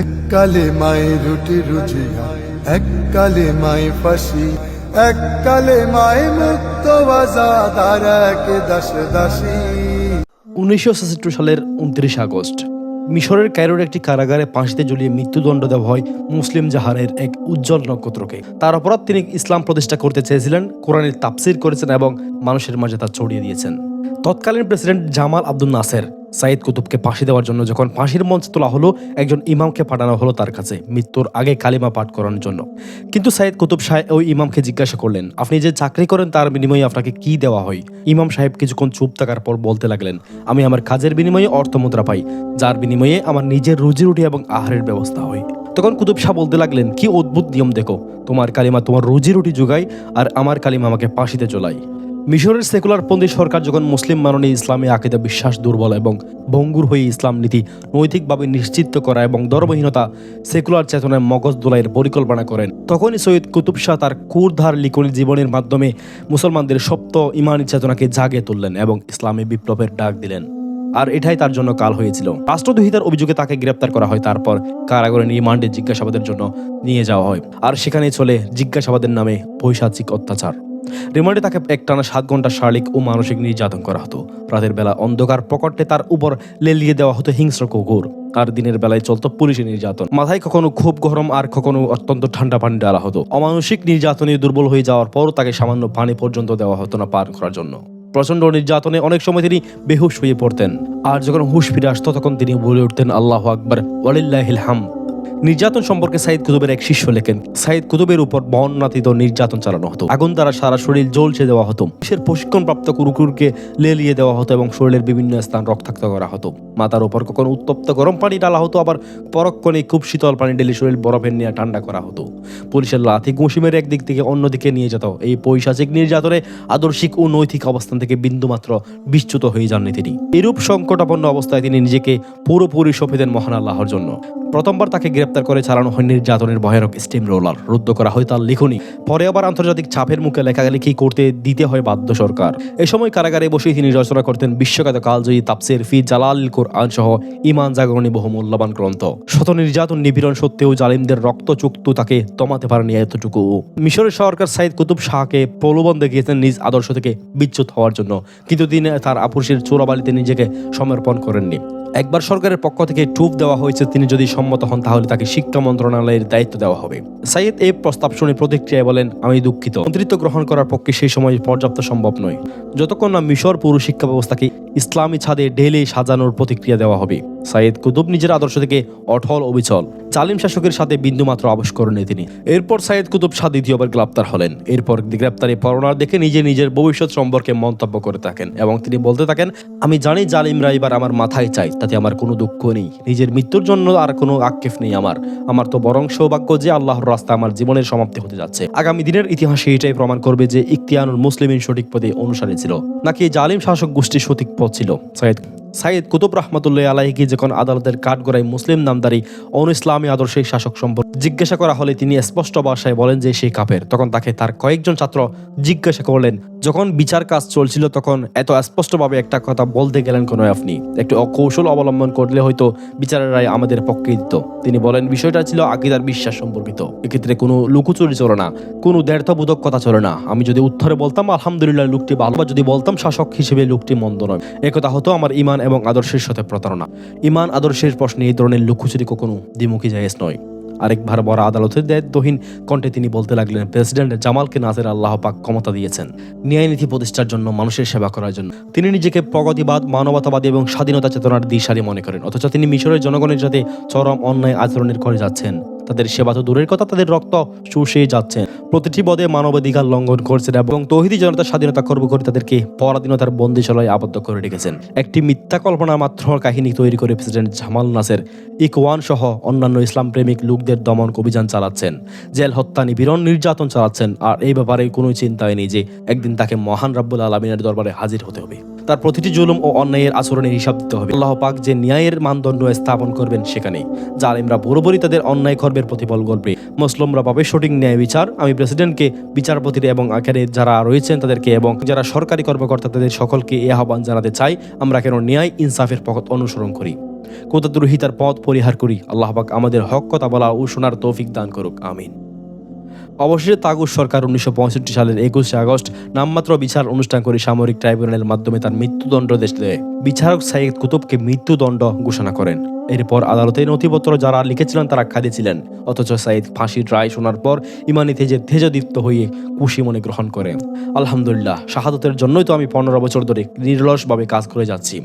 এককালে মায়ের রুটি রুজিয়া এককালে মায়ে ফাঁসি, এককালে মায়ে মুক্ত বাজাদ আর এক দাস উনিশশো সালের উনত্রিশে আগস্ট, মিশরের কায়রোর একটি কারাগারে ফাঁসিতে ঝুলিয়ে মৃত্যুদণ্ড দেওয়া হয় মুসলিম জাহারের এক উজ্জ্বল নক্ষত্রকে। তার অপরাধ তিনি ইসলাম প্রতিষ্ঠা করতে চেয়েছিলেন, কোরআনের তাফসির করেছেন এবং মানুষের মাঝে তা ছড়িয়ে দিয়েছেন। তৎকালীন president Jamal Abdul Nasser Sayyid কুতুবকে ফাঁসি দেওয়ার জন্য যখন ফাঁসির মঞ্চ তোলা হলো, একজন ইমামকে পাঠানো হলো তার কাছে মৃত্যুর আগে কালিমা পাঠ করানোর জন্য। কিন্তু সাইদ কুতুব সাহেব ওই ইমামকে জিজ্ঞাসা করলেন, আপনি যে চাকরি করেন তার বিনিময়ে আপনাকে কি দেওয়া হয়? ইমাম সাহেব কিছুক্ষণ চুপ থাকার পর বলতে লাগলেন, আমি আমার কাজের বিনিময়ে অর্থ মুদ্রা পাই, যার বিনিময়ে আমার নিজের রুজি রুটি এবং আহারের ব্যবস্থা হয়। তখন কুতুব শাহ বলতে লাগলেন, কি অদ্ভুত নিয়ম দেখো, তোমার কালিমা তোমার রুজি রুটি যোগায় আর আমার কালিমা আমাকে ফাঁসিতে চলাই মিশরের সেকুলার পন্থী সরকার যখন মুসলিম মাননে ইসলামী আকিদা বিশ্বাস দুর্বল এবং ভঙ্গুর হয়ে ইসলাম নীতি নৈতিকভাবে নিশ্চিত করা এবং দরবহীনতা সেকুলার চেতনায় মগজ দোলাইয়ের পরিকল্পনা করেন, তখনই সৈয়দ কুতুব শাহ তার কুরধার লিখনি জীবনের মাধ্যমে মুসলমানদের সপ্ত ইমানি চেতনাকে জাগে তুললেন এবং ইসলামী বিপ্লবের ডাক দিলেন। আর এটাই তার জন্য কাল হয়েছিল। রাষ্ট্রদ্রোহিতার অভিযোগে তাকে গ্রেপ্তার করা হয়, তারপর কারাগারে রিমান্ডে জিজ্ঞাসাবাদের জন্য নিয়ে যাওয়া হয়। আর সেখানে চলে জিজ্ঞাসাবাদের নামে পৈশাচিক অত্যাচার। রিমান্ডে তাকে একটানা সাত ঘণ্টা শারীরিক ও মানসিক নির্যাতন করা হতো। রাতের বেলা অন্ধকার প্রকটে তার উপর লেলিয়ে দেওয়া হতো হিংস্র কুকুর। আর দিনের বেলায় চলত পুলিশের নির্যাতন। মাথায় কখনো খুব গরম আর কখনো অত্যন্ত ঠান্ডা পানি ডালা হতো। অমানসিক নির্যাতনে দুর্বল হয়ে যাওয়ার পর তাকে সামান্য পানি পর্যন্ত দেওয়া হতো না পান করার জন্য। প্রচণ্ড নির্যাতনে অনেক সময় তিনি বেহুশ হয়ে পড়তেন। আর যখন হুশ ফিরে আসতো, তখন তিনি বলে উঠতেন, আল্লাহ আকবর, ওয়ালিল্লাহিল হাম নির্যাতন সম্পর্কে সাইদ কুতুবের এক শিষ্য লেখেন, সাইদ কুতুবের উপর বর্ণাতীত নির্যাতন চালানো হতো। আগুন দ্বারা সারা শরীর জ্বলছে দেওয়া হতো। সে প্রশিক্ষণপ্রাপ্ত কুরুকুরকে লেলিয়ে দেওয়া হতো এবং শরীরের বিভিন্ন স্থান রক্তাক্ত করা হতো। মাথার উপর কখনো উত্তপ্ত গরম পানি ডালা হতো, আবার পরক্ষণে খুব শীতল পানি ঢেলে শরীর বরফের নিয়ে ঠান্ডা করা হতো। পুলিশের লাথি ঘুষিমের একদিক থেকে অন্যদিকে নিয়ে যেত। এই পৈশাচিক নির্যাতনে আদর্শিক ও নৈতিক অবস্থান থেকে বিন্দুমাত্র বিচ্যুত হয়ে যাননি তিনি। এরূপ সংকটাপন্ন অবস্থায় তিনি নিজেকে পুরোপুরি সঁপে দেন মহান আল্লাহর জন্য। প্রথমবার তাকে গ্রেপ্তার করে চালানো হয় নির্যাতনের ভয়ানক স্টিম রোলার। রুদ্ধ করা হয় তার লিখনি। পরে আবার আন্তর্জাতিক চাপের মুখে লেখালেখি করতে দিতে হয় বাধ্য সরকার। এ সময় কারাগারে বসেই তিনি রচনা করতেন বিশ্বখ্যাত কালজয়ী তাপসের ফি জালাল কোরআন সহ ইমান জাগরণী বহু মূল্যবান গ্রন্থ। শত নির্যাতন নিপীড়ন সত্ত্বেও জালিমদের রক্ত চুক্তু তাকে দমাতে পারেনি এতটুকু। মিশরের সরকার সাইদ কুতুব শাহকে প্রলোভন দেখিয়েছেন নিজ আদর্শ থেকে বিচ্যুত হওয়ার জন্য। কিন্তু তিনি তার আপুষের চোরাবালিতে নিজেকে সমর্পণ করেননি। একবার সরকারের পক্ষ থেকে টুপ দেওয়া হয়েছে, তিনি যদি সম্মত হন, তাহলে তাকে শিক্ষা মন্ত্রণালয়ের দায়িত্ব দেওয়া হবে। সাইয়েদ এই প্রস্তাব শুনে প্রতিক্রিয়ায় বলেন, আমি দুঃখিত। মন্ত্রিত্ব গ্রহণ করার পক্ষে সেই সময় পর্যাপ্ত সম্ভব নয়। যতক্ষণ না মিশর পুরো শিক্ষা ব্যবস্থাকে ইসলামী ছাদে ঢেলে সাজানোর প্রতিক্রিয়া দেওয়া হবে। সাইয়েদ কুতুব নিজের আদর্শ থেকে অটল অবিচল জালিম শাসকের সাথে বিন্দুমাত্র আবশ করেনি তিনি। এরপর সাইয়েদ কুতুব শাহ দ্বিতীয়বার গ্রেপ্তার হলেন। এরপর গ্রেপ্তারে পরোনার দেখে নিজে নিজের ভবিষ্যৎ সম্পর্কে মন্তব্য করে থাকেন এবং তিনি বলতে থাকেন, আমি জানি জালিমরা এবার আমার মাথায় চাই তাতে আমার কোনো দুঃখ নেই। নিজের মৃত্যুর জন্য আর কোনো আক্ষেপ নেই আমার। আমার তো বরং সৌভাগ্য যে আল্লাহর রাস্তা আমার জীবনের সমাপ্তি হতে যাচ্ছে। আগামী দিনের ইতিহাসে এটাই প্রমাণ করবে যে ইখতিয়ানুল মুসলিমিন সঠিক পদে অনুসারী ছিল, নাকি জালিম শাসক গোষ্ঠীর সঠিক পথ ছিল। সাইদ সাইদ কুতুব রহমতুল্লাহ আলাহিকে যখন আদালতের কাঠগড়ায় মুসলিম নামদারি অন ইসলামী আদর্শের শাসক সম্পর্কে জিজ্ঞাসা করা হলে তিনি স্পষ্ট ভাষায় বলেন যে সেই কাপের তখন তাকে তার কয়েকজন ছাত্র জিজ্ঞাসা করলেন, যখন বিচার কাজ চলছিল তখন এত স্পষ্টভাবে একটা কথা বলতে গেলেন কোনো আপনি? একটু অকৌশল অবলম্বন করলে হয়তো বিচারের রায় আমাদের পক্ষে দিত। তিনি বলেন, বিষয়টা ছিল আকিদার বিশ্বাস সম্পর্কিত। এক্ষেত্রে কোনো লুকোচুরি চলে না, কোনো দ্ব্যর্থবোধক কথা চলে না। আমি যদি উত্তরে বলতাম, আলহামদুলিল্লাহ, লোকটি ভালো। বা যদি বলতাম, শাসক হিসেবে লোকটি মন্দ নয়। একথা হতো, আমার ইমান এবং আদর্শের সাথে প্রতারণা। ইমান আদর্শের প্রশ্নে এই ধরনের লুকোচুরি কখনো দ্বিমুখী জায়েজ নয়। আরেকবার বড় আদালতের দায়িত্বহীন কণ্ঠে তিনি বলতে লাগলেন, প্রেসিডেন্ট জামালকে নাজের আল্লাহ পাক ক্ষমতা দিয়েছেন। ন্যায় নীতি প্রতিষ্ঠার জন্য মানুষের সেবা করার জন্য। তিনি নিজেকে প্রগতিবাদ, মানবতাবাদী এবং স্বাধীনতা চেতনার দিশারি মনে করেন। অথচ তিনি মিশরের জনগণের সাথে চরম অন্যায় আচরণের করে যাচ্ছেন। তাদের সেবা তো দূরের কথা, তাদের রক্ত শুষে যাচ্ছেন প্রতিটি পদে মানবাধিকার লঙ্ঘন করছেন এবং তহিদি জনতার স্বাধীনতা কর্ম করে তাদেরকে পরাধীনতার বন্দিশালায় আবদ্ধ করে রেখেছেন। একটি মিথ্যা কল্পনা মাত্র কাহিনী তৈরি করে প্রেসিডেন্ট জামাল নাসের ইকওয়ান সহ অন্যান্য ইসলাম প্রেমিক লোকদের দমন অভিযান চালাচ্ছেন। জেল, হত্যা, নিপীড়ন, নির্যাতন চালাচ্ছেন। আর এই ব্যাপারে কোনো চিন্তাই নেই যে একদিন তাকে মহান রাব্বুল আলমিনের দরবারে হাজির হতে হবে। তার প্রতিটি জুলুম ও অন্যায়ের আচরণের হিসাব দিতে হবে। আল্লাহ পাক যে ন্যায়ের মানদণ্ড স্থাপন করবেন সেখানে জালিমরা বরাবরই তাদের অন্যায় কর্মের প্রতিফল করবে মুসলিমরা পাবে সঠিক ন্যায় বিচার। আমি প্রেসিডেন্টকে, বিচারপতির এবং আকারে যারা রয়েছেন তাদেরকে এবং যারা সরকারি কর্মকর্তা তাদের সকলকে এ আহ্বান জানাতে চাই, আমরা কেন ন্যায় ইনসাফের পথ অনুসরণ করি। কোতাদুরহিতার পথ পরিহার করি। আল্লাহ পাক আমাদের হক, কথা বলা ও শোনার তৌফিক দান করুক। আমিন। অবশেষে তাগুস সরকার উনিশশো পঁয়ষট্টি সালের একুশে আগস্ট নামমাত্র বিচার অনুষ্ঠান করে সামরিক ট্রাইব্যুনালের মাধ্যমে তার মৃত্যুদণ্ড দেশ দেয়। বিচারক সাইদ কুতুবকে মৃত্যুদণ্ড ঘোষণা করেন। এরপর আদালতে নথিপত্র যারা লিখেছিলেন তারা খাদিয়েছিলেন অথচ সাইদ ফাঁসির রায় শোনার পর ইমানি তেজে তেজদীপ্ত হয়ে খুশি মনে গ্রহণ করে আলহামদুলিল্লাহ, শাহাদতের জন্যই তো আমি পনেরো বছর ধরে নির্লসভাবে কাজ করে যাচ্ছি।